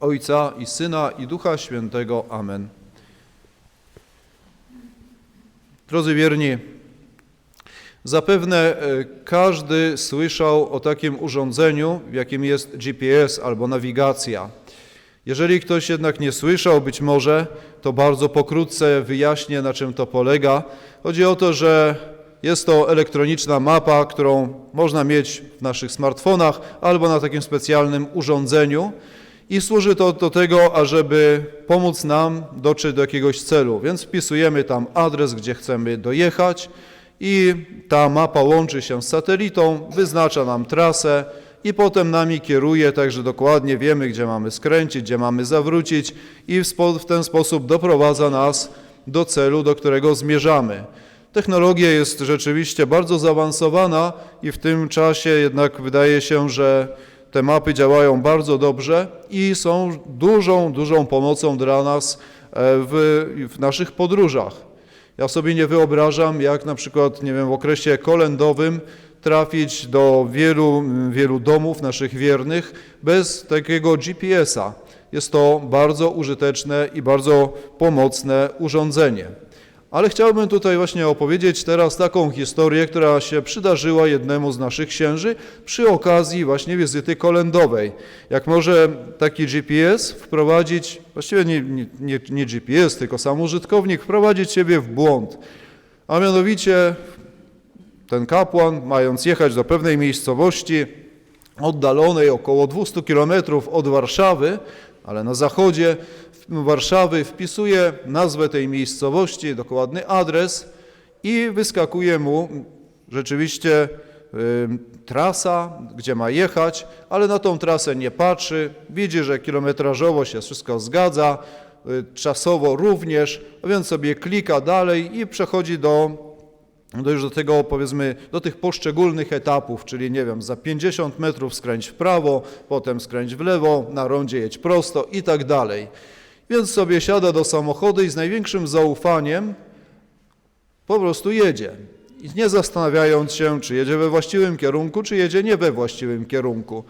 Ojca i Syna i Ducha Świętego. Amen. Drodzy wierni, zapewne e, każdy słyszał o takim urządzeniu, jakim jest GPS albo nawigacja. Jeżeli ktoś jednak nie słyszał, być może, to bardzo pokrótce wyjaśnię, na czym to polega. Chodzi o to, że jest to elektroniczna mapa, którą można mieć w naszych smartfonach albo na takim specjalnym urządzeniu i służy to do tego, ażeby pomóc nam dotrzeć do jakiegoś celu. Więc wpisujemy tam adres, gdzie chcemy dojechać i ta mapa łączy się z satelitą, wyznacza nam trasę i potem nami kieruje, także dokładnie wiemy, gdzie mamy skręcić, gdzie mamy zawrócić i w, ten sposób doprowadza nas do celu, do którego zmierzamy. Technologia jest rzeczywiście bardzo zaawansowana i w tym czasie jednak wydaje się, że te mapy działają bardzo dobrze i są dużą, dużą pomocą dla nas e, w, w naszych podróżach. Ja sobie nie wyobrażam, jak na przykład, nie wiem, w okresie kolendowym trafić do wielu, wielu domów naszych wiernych bez takiego GPS-a. Jest to bardzo użyteczne i bardzo pomocne urządzenie. Ale chciałbym tutaj właśnie opowiedzieć teraz taką historię, która się przydarzyła jednemu z naszych księży przy okazji właśnie wizyty kolendowej. Jak może taki GPS wprowadzić, właściwie nie, nie, nie GPS, tylko sam użytkownik, wprowadzić Ciebie w błąd. A mianowicie ten kapłan, mając jechać do pewnej miejscowości oddalonej około 200 kilometrów od Warszawy, ale na zachodzie Warszawy, wpisuje nazwę tej miejscowości, dokładny adres i wyskakuje mu rzeczywiście trasa, gdzie ma jechać, ale na tą trasę nie patrzy, widzi, że kilometrażowo się wszystko zgadza, y, czasowo również, a więc sobie klika dalej i przechodzi do, do już do tego powiedzmy, do tych poszczególnych etapów, czyli nie wiem, za 50 metrów skręć w prawo, potem skręć w lewo, na rondzie jedź prosto i tak dalej. Więc sobie siada do samochodu i z największym zaufaniem po prostu jedzie. I nie zastanawiając się, czy jedzie we właściwym kierunku, czy jedzie nie we właściwym kierunku.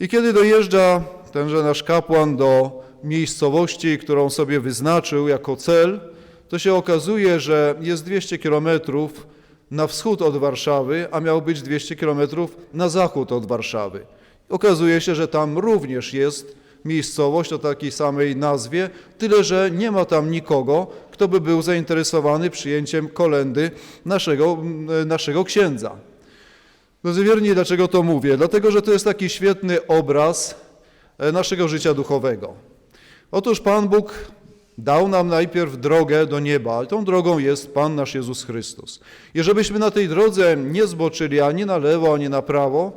I kiedy dojeżdża tenże nasz kapłan do miejscowości, którą sobie wyznaczył jako cel, to się okazuje, że jest 200 kilometrów na wschód od Warszawy, a miał być 200 kilometrów na zachód od Warszawy. Okazuje się, że tam również jest miejscowość o takiej samej nazwie, tyle że nie ma tam nikogo, kto by był zainteresowany przyjęciem kolendy naszego, naszego księdza. Drodzy wierni, dlaczego to mówię? Dlatego, że to jest taki świetny obraz e, naszego życia duchowego. Otóż Pan Bóg dał nam najpierw drogę do nieba, i tą drogą jest Pan nasz Jezus Chrystus. I żebyśmy na tej drodze nie zboczyli ani na lewo, ani na prawo,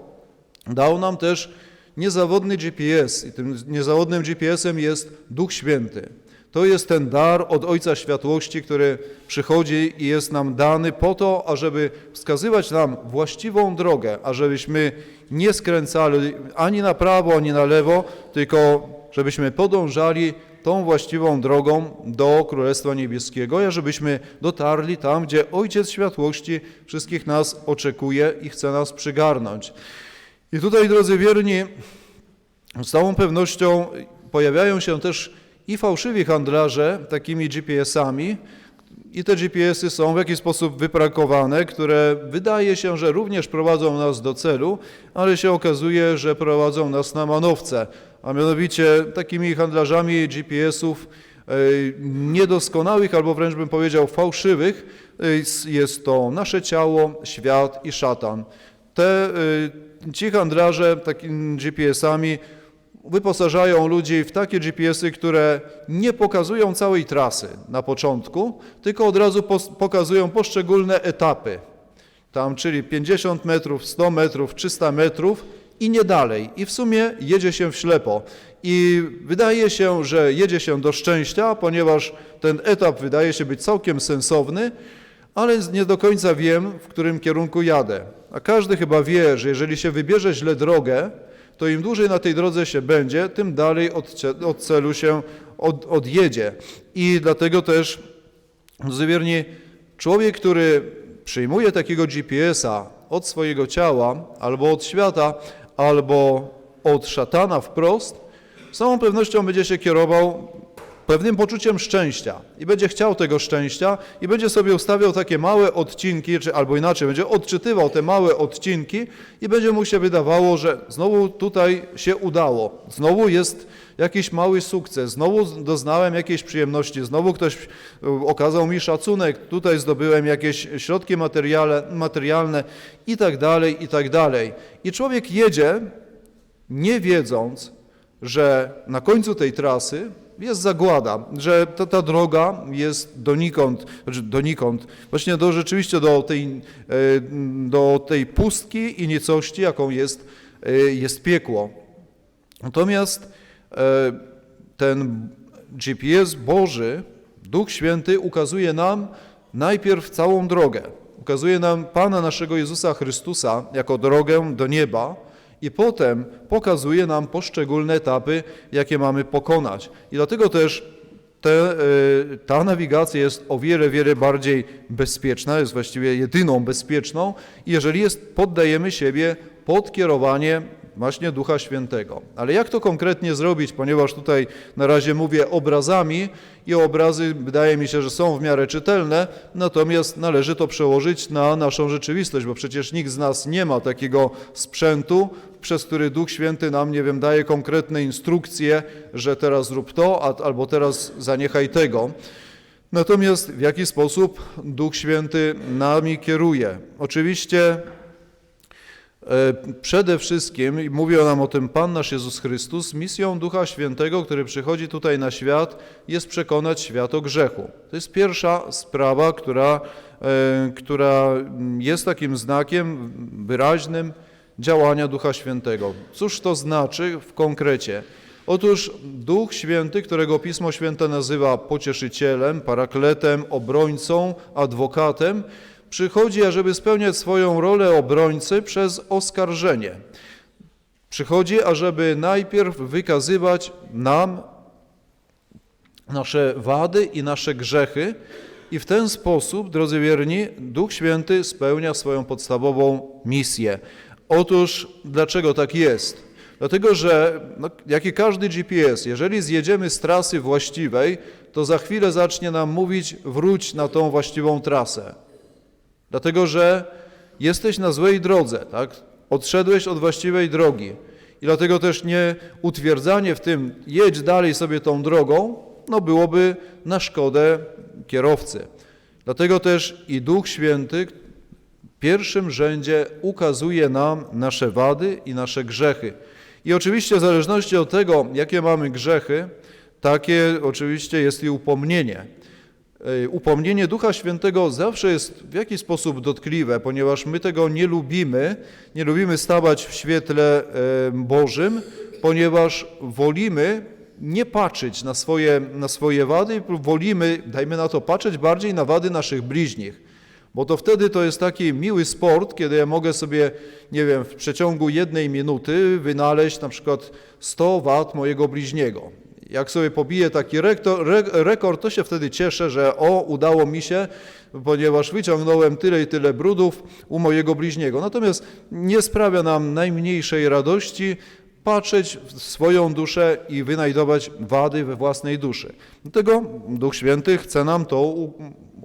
dał nam też niezawodny GPS i tym niezawodnym GPS-em jest Duch Święty. To jest ten dar od Ojca Światłości, który przychodzi i jest nam dany po to, ażeby wskazywać nam właściwą drogę, ażebyśmy nie skręcali ani na prawo, ani na lewo, tylko żebyśmy podążali tą właściwą drogą do Królestwa Niebieskiego, a żebyśmy dotarli tam, gdzie Ojciec Światłości wszystkich nas oczekuje i chce nas przygarnąć. I tutaj, drodzy wierni, z całą pewnością pojawiają się też i fałszywi handlarze takimi GPS-ami, i te GPS-y są w jakiś sposób wyprakowane, które wydaje się, że również prowadzą nas do celu, ale się okazuje, że prowadzą nas na manowce. A mianowicie takimi handlarzami GPS-ów e, niedoskonałych, albo wręcz bym powiedział fałszywych, e, jest to nasze ciało, świat i szatan. Te e, ci handlarze takimi GPS-ami wyposażają ludzi w takie GPS-y, które nie pokazują całej trasy na początku, tylko od razu pokazują poszczególne etapy. Tam, czyli 50 metrów, 100 metrów, 300 metrów i nie dalej. I w sumie jedzie się w ślepo. I wydaje się, że jedzie się do szczęścia, ponieważ ten etap wydaje się być całkiem sensowny, ale nie do końca wiem, w którym kierunku jadę. A każdy chyba wie, że jeżeli się wybierze źle drogę, to im dłużej na tej drodze się będzie, tym dalej od, od celu się od, odjedzie. I dlatego też, drodzy wierni, człowiek, który przyjmuje takiego GPS-a od swojego ciała, albo od świata, albo od szatana wprost, z całą pewnością będzie się kierował pewnym poczuciem szczęścia. I będzie chciał tego szczęścia i będzie sobie ustawiał takie małe odcinki, czy albo inaczej, będzie odczytywał te małe odcinki i będzie mu się wydawało, że znowu tutaj się udało, znowu jest jakiś mały sukces, znowu doznałem jakiejś przyjemności, znowu ktoś y, okazał mi szacunek, tutaj zdobyłem jakieś środki materialne i tak dalej, i tak dalej. I człowiek jedzie nie wiedząc, że na końcu tej trasy jest zagłada, że ta, ta droga jest donikąd, znaczy donikąd, właśnie do, rzeczywiście do tej, e, do tej pustki i nicości, jaką jest, e, jest piekło. Natomiast e, ten GPS Boży, Duch Święty ukazuje nam najpierw całą drogę. Ukazuje nam Pana naszego Jezusa Chrystusa jako drogę do nieba, i potem pokazuje nam poszczególne etapy, jakie mamy pokonać. I dlatego też te, y, ta nawigacja jest o wiele, wiele bardziej bezpieczna, jest właściwie jedyną bezpieczną, jeżeli jest, poddajemy siebie pod kierowanie właśnie Ducha Świętego. Ale jak to konkretnie zrobić, ponieważ tutaj na razie mówię obrazami i obrazy wydaje mi się, że są w miarę czytelne, natomiast należy to przełożyć na naszą rzeczywistość, bo przecież nikt z nas nie ma takiego sprzętu, przez który Duch Święty nam, nie wiem, daje konkretne instrukcje, że teraz zrób to, a, albo teraz zaniechaj tego. Natomiast w jaki sposób Duch Święty nami kieruje? Oczywiście E, przede wszystkim, i mówił nam o tym Pan nasz Jezus Chrystus, misją Ducha Świętego, który przychodzi tutaj na świat, jest przekonać świat o grzechu. To jest pierwsza sprawa, która, e, która jest takim znakiem wyraźnym działania Ducha Świętego. Cóż to znaczy w konkrecie? Otóż Duch Święty, którego Pismo Święte nazywa pocieszycielem, parakletem, obrońcą, adwokatem, przychodzi, ażeby spełniać swoją rolę obrońcy przez oskarżenie. Przychodzi, ażeby najpierw wykazywać nam nasze wady i nasze grzechy, i w ten sposób, drodzy wierni, Duch Święty spełnia swoją podstawową misję. Otóż dlaczego tak jest? Dlatego, że no, jak i każdy GPS, jeżeli zjedziemy z trasy właściwej, to za chwilę zacznie nam mówić wróć na tą właściwą trasę. Dlatego, że jesteś na złej drodze, tak? Odszedłeś od właściwej drogi. I dlatego też nie utwierdzanie w tym, jedź dalej sobie tą drogą, no byłoby na szkodę kierowcy. Dlatego też i Duch Święty w pierwszym rzędzie ukazuje nam nasze wady i nasze grzechy. I oczywiście w zależności od tego, jakie mamy grzechy, takie oczywiście jest i upomnienie. Upomnienie Ducha Świętego zawsze jest w jakiś sposób dotkliwe, ponieważ my tego nie lubimy, nie lubimy stawać w świetle Bożym, ponieważ wolimy nie patrzeć na swoje, na swoje wady, wolimy, dajmy na to, patrzeć bardziej na wady naszych bliźnich. Bo to wtedy to jest taki miły sport, kiedy ja mogę sobie, nie wiem, w przeciągu jednej minuty wynaleźć na przykład 100 wat mojego bliźniego. Jak sobie pobiję taki rektor, re, rekord, to się wtedy cieszę, że o, udało mi się, ponieważ wyciągnąłem tyle i tyle brudów u mojego bliźniego. Natomiast nie sprawia nam najmniejszej radości patrzeć w swoją duszę i wynajdować wady we własnej duszy. Dlatego Duch Święty chce nam to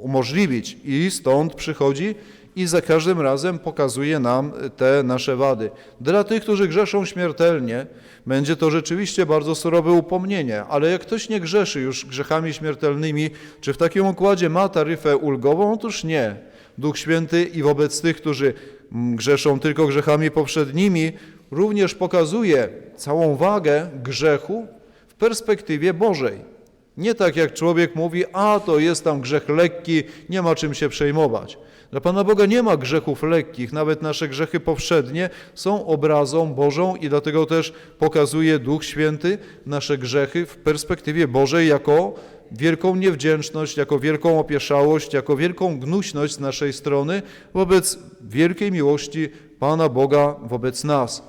umożliwić i stąd przychodzi i za każdym razem pokazuje nam te nasze wady. Dla tych, którzy grzeszą śmiertelnie, będzie to rzeczywiście bardzo surowe upomnienie, ale jak ktoś nie grzeszy już grzechami śmiertelnymi, czy w takim układzie ma taryfę ulgową? Otóż nie. Duch Święty i wobec tych, którzy grzeszą tylko grzechami poprzednimi, również pokazuje całą wagę grzechu w perspektywie Bożej. Nie tak jak człowiek mówi, a to jest tam grzech lekki, nie ma czym się przejmować. Dla Pana Boga nie ma grzechów lekkich, nawet nasze grzechy powszednie są obrazą Bożą i dlatego też pokazuje Duch Święty nasze grzechy w perspektywie Bożej jako wielką niewdzięczność, jako wielką opieszałość, jako wielką gnuśność z naszej strony wobec wielkiej miłości Pana Boga wobec nas.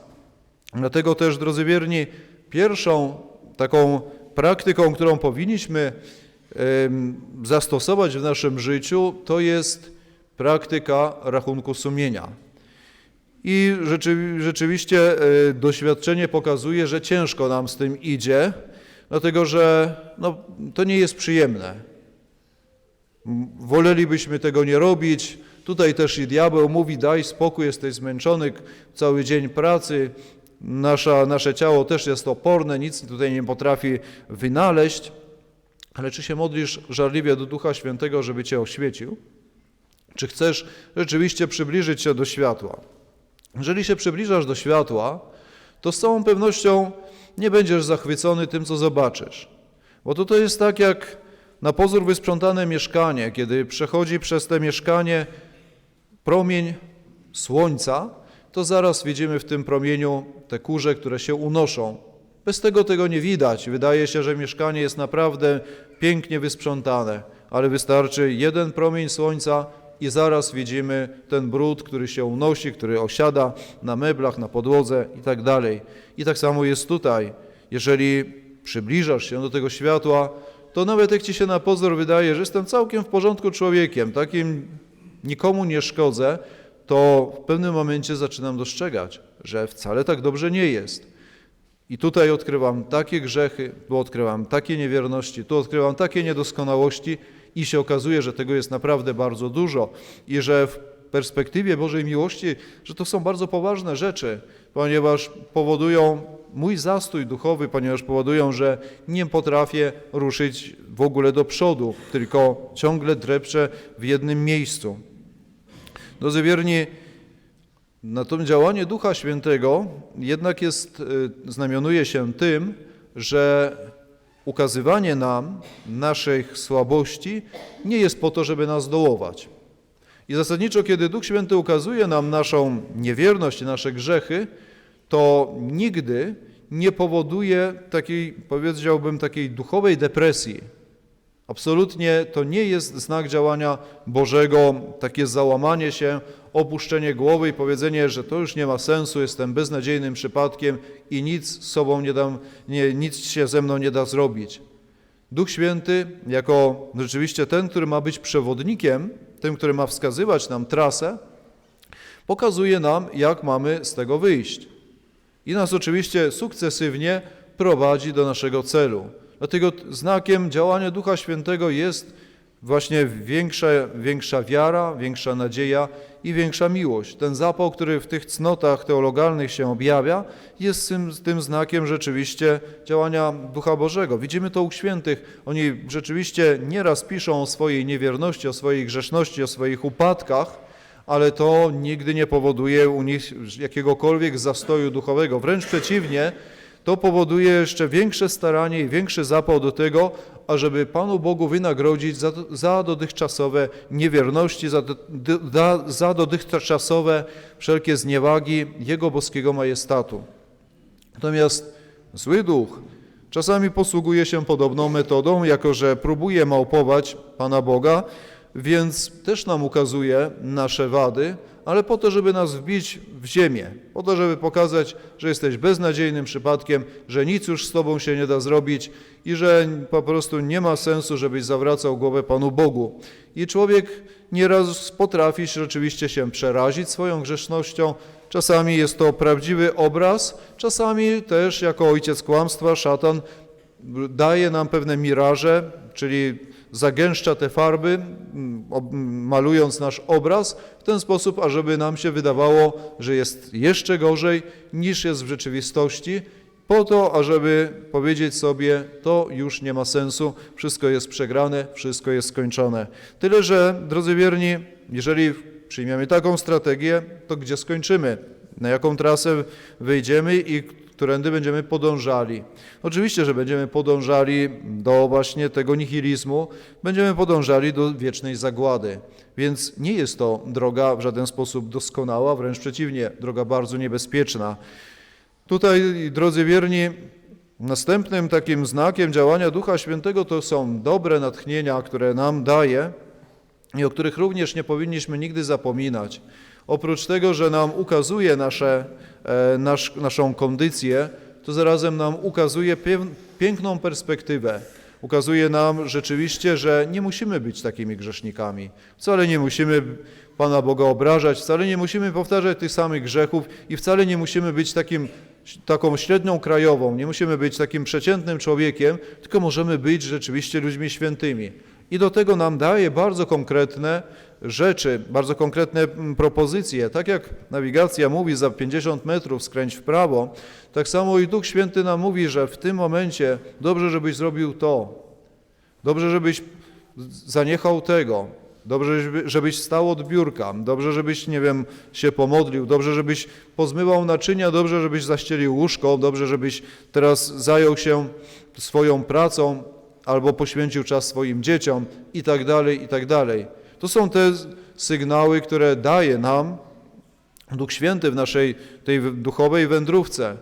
Dlatego też, drodzy wierni, pierwszą taką praktyką, którą powinniśmy zastosować w naszym życiu, to jest praktyka rachunku sumienia. I rzeczy, rzeczywiście e, doświadczenie pokazuje, że ciężko nam z tym idzie, dlatego że no, to nie jest przyjemne. Wolelibyśmy tego nie robić. Tutaj też i diabeł mówi: daj spokój, jesteś zmęczony, cały dzień pracy. Nasza, nasze ciało też jest oporne, nic tutaj nie potrafi wynaleźć. Ale czy się modlisz żarliwie do Ducha Świętego, żeby Cię oświecił? Czy chcesz rzeczywiście przybliżyć się do światła? Jeżeli się przybliżasz do światła, to z całą pewnością nie będziesz zachwycony tym, co zobaczysz. Bo to, to jest tak jak na pozór wysprzątane mieszkanie, kiedy przechodzi przez te mieszkanie promień słońca, to zaraz widzimy w tym promieniu te kurze, które się unoszą. Bez tego tego nie widać. Wydaje się, że mieszkanie jest naprawdę pięknie wysprzątane, ale wystarczy jeden promień słońca i zaraz widzimy ten brud, który się unosi, który osiada na meblach, na podłodze i tak dalej. I tak samo jest tutaj. Jeżeli przybliżasz się do tego światła, to nawet jak ci się na pozór wydaje, że jestem całkiem w porządku człowiekiem, takim nikomu nie szkodzę, to w pewnym momencie zaczynam dostrzegać, że wcale tak dobrze nie jest. I tutaj odkrywam takie grzechy, tu odkrywam takie niewierności, tu odkrywam takie niedoskonałości i się okazuje, że tego jest naprawdę bardzo dużo i że w perspektywie Bożej miłości, że to są bardzo poważne rzeczy, ponieważ powodują mój zastój duchowy, ponieważ powodują, że nie potrafię ruszyć w ogóle do przodu, tylko ciągle drepczę w jednym miejscu. Drodzy wierni, na to działanie Ducha Świętego jednak jest, y, znamionuje się tym, że ukazywanie nam naszych słabości nie jest po to, żeby nas dołować. I zasadniczo, kiedy Duch Święty ukazuje nam naszą niewierność i nasze grzechy, to nigdy nie powoduje takiej, powiedziałbym, takiej duchowej depresji. Absolutnie to nie jest znak działania Bożego, takie załamanie się, opuszczenie głowy i powiedzenie, że to już nie ma sensu, jestem beznadziejnym przypadkiem i nic z sobą nie dam, nie, nic się ze mną nie da zrobić. Duch Święty, jako rzeczywiście ten, który ma być przewodnikiem, tym, który ma wskazywać nam trasę, pokazuje nam, jak mamy z tego wyjść. I nas oczywiście sukcesywnie prowadzi do naszego celu. Dlatego znakiem działania Ducha Świętego jest właśnie większa, większa wiara, większa nadzieja i większa miłość. Ten zapał, który w tych cnotach teologalnych się objawia, jest tym, tym znakiem rzeczywiście działania Ducha Bożego. Widzimy to u świętych. Oni rzeczywiście nieraz piszą o swojej niewierności, o swojej grzeszności, o swoich upadkach, ale to nigdy nie powoduje u nich jakiegokolwiek zastoju duchowego. Wręcz przeciwnie, to powoduje jeszcze większe staranie i większy zapał do tego, ażeby Panu Bogu wynagrodzić za, za dotychczasowe niewierności, za, da- za dotychczasowe wszelkie zniewagi Jego boskiego majestatu. Natomiast zły duch czasami posługuje się podobną metodą, jako że próbuje małpować Pana Boga, więc też nam ukazuje nasze wady, ale po to, żeby nas wbić w ziemię, po to, żeby pokazać, że jesteś beznadziejnym przypadkiem, że nic już z Tobą się nie da zrobić i że po prostu nie ma sensu, żebyś zawracał głowę Panu Bogu. I człowiek nieraz potrafi rzeczywiście się przerazić swoją grzesznością, Czasami jest to prawdziwy obraz, czasami też jako ojciec kłamstwa szatan daje nam pewne miraże, czyli zagęszcza te farby, malując nasz obraz w ten sposób, ażeby nam się wydawało, że jest jeszcze gorzej niż jest w rzeczywistości, po to, ażeby powiedzieć sobie, to już nie ma sensu, wszystko jest przegrane, wszystko jest skończone. Tyle, że, drodzy wierni, jeżeli przyjmiemy taką strategię, to gdzie skończymy? Na jaką trasę wyjdziemy i którędy będziemy podążali? Oczywiście, że będziemy podążali do właśnie tego nihilizmu, będziemy podążali do wiecznej zagłady. Więc nie jest to droga w żaden sposób doskonała, wręcz przeciwnie, droga bardzo niebezpieczna. Tutaj, drodzy wierni, następnym takim znakiem działania Ducha Świętego to są dobre natchnienia, które nam daje i o których również nie powinniśmy nigdy zapominać. Oprócz tego, że nam ukazuje nasze, e, nasz, naszą kondycję, to zarazem nam ukazuje piękną perspektywę. ukazuje nam rzeczywiście, że nie musimy być takimi grzesznikami. Wcale nie musimy Pana Boga obrażać, wcale nie musimy powtarzać tych samych grzechów i wcale nie musimy być takim, taką średnią krajową, nie musimy być takim przeciętnym człowiekiem, tylko możemy być rzeczywiście ludźmi świętymi. I do tego nam daje bardzo konkretne rzeczy, bardzo konkretne mm, propozycje. Tak jak nawigacja mówi za 50 metrów skręć w prawo, tak samo i Duch Święty nam mówi, że w tym momencie dobrze, żebyś zrobił to, dobrze, żebyś zaniechał tego, dobrze, żeby- żebyś stał od biurka, dobrze, żebyś, nie wiem, się pomodlił, dobrze, żebyś pozmywał naczynia, dobrze, żebyś zaścielił łóżko, dobrze, żebyś teraz zajął się swoją pracą albo poświęcił czas swoim dzieciom i tak dalej, i tak dalej. To są te sygnały, które daje nam Duch Święty w naszej tej duchowej wędrówce.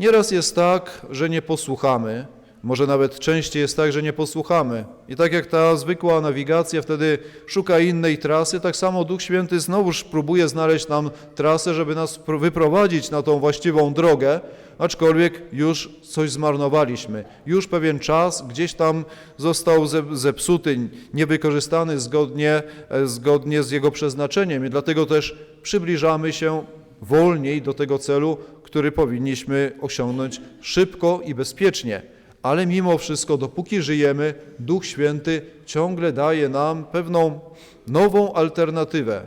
Nieraz jest tak, że nie posłuchamy, może nawet częściej jest tak, że nie posłuchamy. I tak jak ta zwykła nawigacja wtedy szuka innej trasy, tak samo Duch Święty znowuż próbuje znaleźć nam trasę, żeby nas pr- wyprowadzić na tą właściwą drogę, aczkolwiek już coś zmarnowaliśmy. Już pewien czas gdzieś tam został ze- zepsuty, niewykorzystany zgodnie, e, zgodnie z jego przeznaczeniem i dlatego też przybliżamy się wolniej do tego celu, który powinniśmy osiągnąć szybko i bezpiecznie. Ale mimo wszystko, dopóki żyjemy, Duch Święty ciągle daje nam pewną nową alternatywę.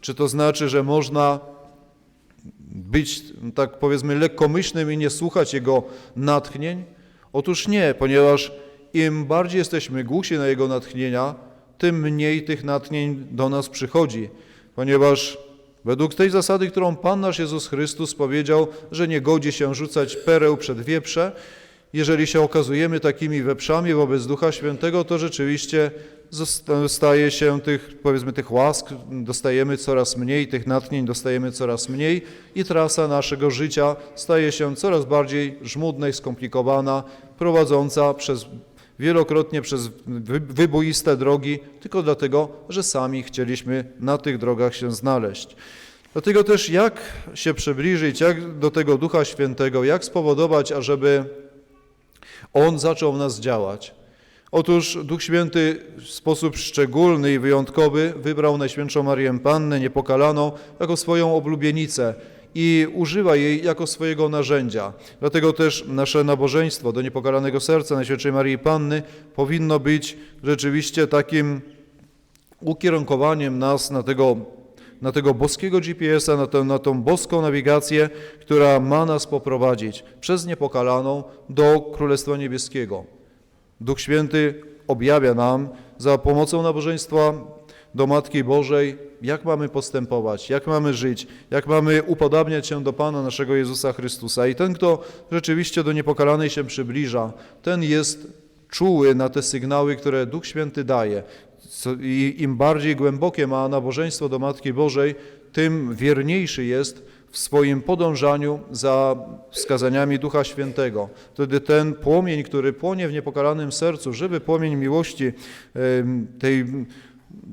Czy to znaczy, że można być, tak powiedzmy, lekkomyślnym i nie słuchać Jego natchnień? Otóż nie, ponieważ im bardziej jesteśmy głusi na Jego natchnienia, tym mniej tych natchnień do nas przychodzi, ponieważ według tej zasady, którą Pan nasz Jezus Chrystus powiedział, że nie godzi się rzucać pereł przed wieprze, jeżeli się okazujemy takimi weprzami wobec Ducha Świętego, to rzeczywiście staje się tych, powiedzmy, tych łask, dostajemy coraz mniej, tych natchnień dostajemy coraz mniej i trasa naszego życia staje się coraz bardziej żmudna i skomplikowana, prowadząca przez wielokrotnie przez wy- wyboiste drogi, tylko dlatego, że sami chcieliśmy na tych drogach się znaleźć. Dlatego też jak się przybliżyć, jak do tego Ducha Świętego, jak spowodować, ażeby On zaczął nas działać. Otóż Duch Święty w sposób szczególny i wyjątkowy wybrał Najświętszą Marię Pannę Niepokalaną jako swoją oblubienicę i używa jej jako swojego narzędzia. Dlatego też nasze nabożeństwo do Niepokalanego Serca Najświętszej Marii Panny powinno być rzeczywiście takim ukierunkowaniem nas na tego, na tego boskiego GPS-a, na, tę- na tą boską nawigację, która ma nas poprowadzić przez niepokalaną do Królestwa Niebieskiego. Duch Święty objawia nam za pomocą nabożeństwa do Matki Bożej, jak mamy postępować, jak mamy żyć, jak mamy upodabniać się do Pana naszego Jezusa Chrystusa. I ten, kto rzeczywiście do niepokalanej się przybliża, ten jest czuły na te sygnały, które Duch Święty daje. Co- I im bardziej głębokie ma nabożeństwo do Matki Bożej, tym wierniejszy jest w swoim podążaniu za wskazaniami Ducha Świętego. Wtedy ten płomień, który płonie w niepokalanym sercu, żywy płomień miłości, tej,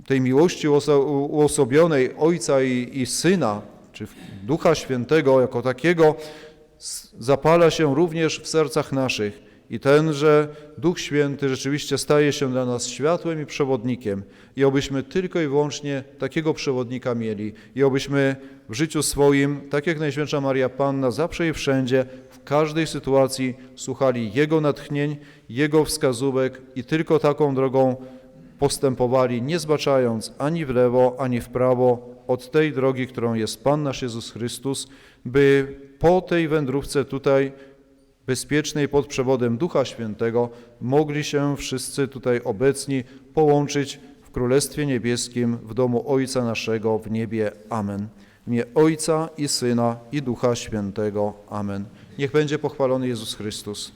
tej miłości uoso- uosobionej Ojca i, i Syna, czy Ducha Świętego jako takiego, zapala się również w sercach naszych. I tenże Duch Święty rzeczywiście staje się dla nas światłem i przewodnikiem. I obyśmy tylko i wyłącznie takiego przewodnika mieli. I obyśmy w życiu swoim, tak jak Najświętsza Maria Panna, zawsze i wszędzie, w każdej sytuacji słuchali Jego natchnień, Jego wskazówek i tylko taką drogą postępowali, nie zbaczając ani w lewo, ani w prawo od tej drogi, którą jest Pan nasz Jezus Chrystus, by po tej wędrówce tutaj bezpiecznej pod przewodem Ducha Świętego mogli się wszyscy tutaj obecni połączyć w Królestwie Niebieskim w domu Ojca naszego w niebie. Amen. W Ojca i Syna i Ducha Świętego. Amen. Niech będzie pochwalony Jezus Chrystus.